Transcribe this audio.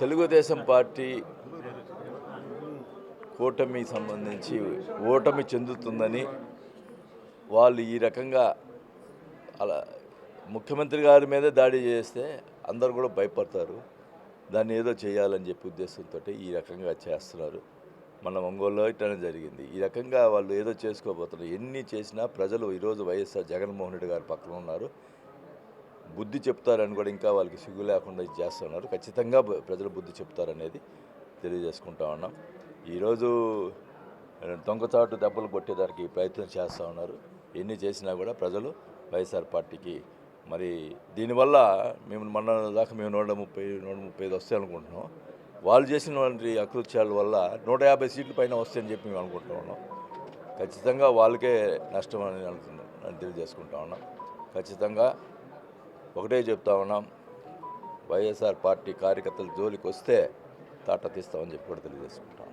Telugu Desam party కూటమి సంబంధించి ఓటమి చెందుతుందని వాళ్ళు ఈ రకంగా అలా ముఖ్యమంత్రి గారి మీదే దాడి చేస్తే అందరు కూడా భయపడతారు. దాన్ని ఏదో చేయాలని చెప్పి ఉద్దేశంతో ఈ రకంగా చేస్తున్నారు. మన ఒంగోలులో ఇట్లానే జరిగింది. ఈ రకంగా వాళ్ళు ఏదో చేసుకోబోతున్నారు. ఎన్ని చేసినా ప్రజలు ఈరోజు వైఎస్ఆర్ జగన్మోహన్ రెడ్డి గారి పక్కన ఉన్నారు. బుద్ధి చెప్తారని కూడా ఇంకా వాళ్ళకి సిగ్గు లేకుండా ఇది చేస్తున్నారు. ఖచ్చితంగా ప్రజలు బుద్ధి చెప్తారనేది తెలియజేసుకుంటా ఉన్నాం. ఈరోజు దొంగచాటు దెబ్బలు కొట్టేదానికి ప్రయత్నం చేస్తూ ఉన్నారు. ఎన్ని చేసినా కూడా ప్రజలు వైఎస్ఆర్ పార్టీకి మరి దీనివల్ల మేము మొన్న దాకా మేము నూట ముప్పై నూట ముప్పై ఐదు వస్తాయి అనుకుంటున్నాం. వాళ్ళు చేసినటువంటి అకృత్యాల వల్ల నూట యాభై సీట్ల పైన వస్తాయని చెప్పి మేము అనుకుంటా ఉన్నాం. ఖచ్చితంగా వాళ్ళకే నష్టం అని అనుకుంటున్నాం అని తెలియజేసుకుంటా ఉన్నాం. ఖచ్చితంగా ఒకటే చెప్తా ఉన్నాం వైఎస్ఆర్ పార్టీ కార్యకర్తలు జోలికి వస్తే తాట తీస్తామని చెప్పి కూడా తెలియజేసుకుంటాం